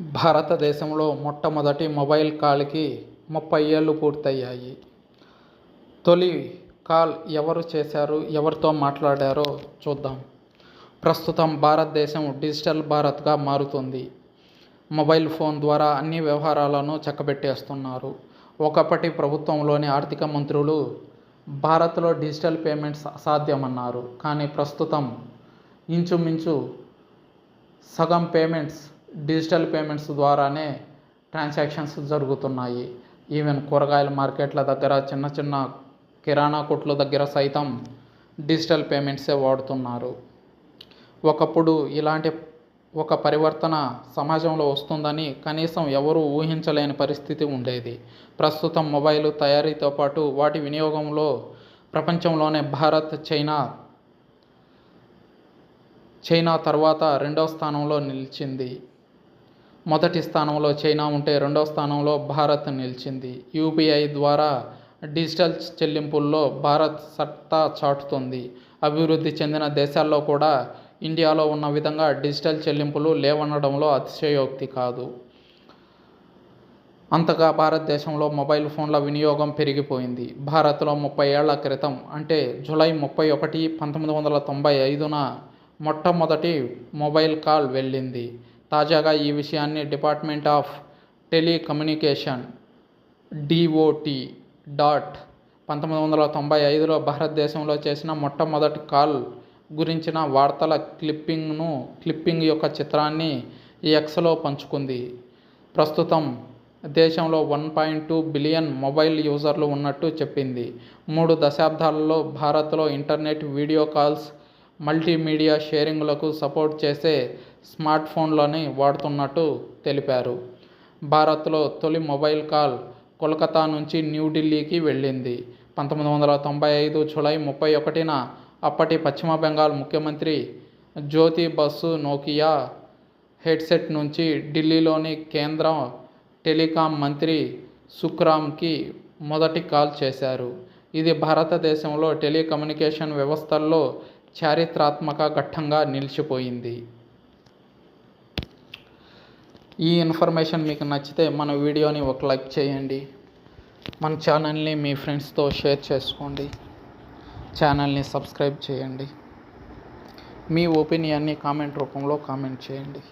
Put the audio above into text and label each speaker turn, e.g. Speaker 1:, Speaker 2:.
Speaker 1: భారతదేశంలో మొట్టమొదటి మొబైల్ కాల్కి ముప్పై ఏళ్ళు పూర్తయ్యాయి. తొలి కాల్ ఎవరు చేశారు ఎవరితో మాట్లాడారో చూద్దాం. ప్రస్తుతం భారతదేశం డిజిటల్ భారత్గా మారుతుంది. మొబైల్ ఫోన్ ద్వారా అన్ని వ్యవహారాలను చక్కబెట్టేస్తున్నారు. ఒకప్పటి ప్రభుత్వంలోని ఆర్థిక మంత్రులు భారత్లో డిజిటల్ పేమెంట్స్ అసాధ్యమన్నారు. కానీ ప్రస్తుతం ఇంచుమించు సగం పేమెంట్స్ డిజిటల్ పేమెంట్స్ ద్వారానే ట్రాన్సాక్షన్స్ జరుగుతున్నాయి. ఈవెన్ కూరగాయల మార్కెట్ల దగ్గర చిన్న చిన్న కిరాణా కొట్ల దగ్గర సైతం డిజిటల్ పేమెంట్సే వాడుతున్నారు. ఒకప్పుడు ఇలాంటి ఒక పరివర్తన సమాజంలో వస్తుందని కనీసం ఎవరూ ఊహించలేని పరిస్థితి ఉండేది. ప్రస్తుతం మొబైల్ తయారీతో పాటు వాటి వినియోగంలో ప్రపంచంలోనే భారత్ చైనా చైనా తర్వాత రెండవ స్థానంలో నిలిచింది. మొదటి స్థానంలో చైనా ఉంటే రెండవ స్థానంలో భారత్ నిలిచింది. యూపీఐ ద్వారా డిజిటల్ చెల్లింపుల్లో భారత్ సత్తా చాటుతుంది. అభివృద్ధి చెందిన దేశాల్లో కూడా ఇండియాలో ఉన్న విధంగా డిజిటల్ చెల్లింపులు లేవనడంలో అతిశయోక్తి కాదు. అంతగా భారతదేశంలో మొబైల్ ఫోన్ల వినియోగం పెరిగిపోయింది. భారత్లో ముప్పై ఏళ్ళ క్రితం అంటే జూలై ముప్పై ఒకటి పంతొమ్మిది వందల తొంభై ఐదున మొట్టమొదటి మొబైల్ కాల్ వెళ్ళింది. తాజాగా ఈ విషయాన్ని department of telecommunication DOT dot పంతొమ్మిది వందల తొంభై ఐదులో భారతదేశంలో చేసిన మొట్టమొదటి కాల్ గురించిన వార్తల క్లిప్పింగ్ను క్లిప్పింగ్ యొక్క చిత్రాన్ని ఎక్స్లో పంచుకుంది. ప్రస్తుతం దేశంలో one point two billion mobile యూజర్లు ఉన్నట్టు చెప్పింది. మూడు దశాబ్దాలలో భారత్లో ఇంటర్నెట్ వీడియో కాల్స్ మల్టీమీడియా షేరింగ్లకు సపోర్ట్ చేసే స్మార్ట్ ఫోన్లని వాడుతున్నట్టు తెలిపారు. భారత్లో తొలి మొబైల్ కాల్ కోల్కతా నుంచి న్యూఢిల్లీకి వెళ్ళింది. పంతొమ్మిది వందల తొంభై ఐదు జూలై ముప్పై ఒకటిన అప్పటి పశ్చిమ బెంగాల్ ముఖ్యమంత్రి జ్యోతి బస్సు నోకియా హెడ్సెట్ నుంచి ఢిల్లీలోని కేంద్ర టెలికాం మంత్రి సుఖ్రామ్కి మొదటి కాల్ చేశారు. ఇది భారతదేశంలో టెలికమ్యూనికేషన్ వ్యవస్థల్లో చారిత్రాత్మక ఘట్టంగా నిలిచిపోయింది. ఈ ఇన్ఫర్మేషన్ మీకు నచ్చితే మన వీడియోని ఒక లైక్ చేయండి. మన ఛానల్ని మీ ఫ్రెండ్స్తో షేర్ చేసుకోండి. ఛానల్ని సబ్స్క్రైబ్ చేయండి. మీ ఒపీనియన్ని కామెంట్ రూపంలో కామెంట్ చేయండి.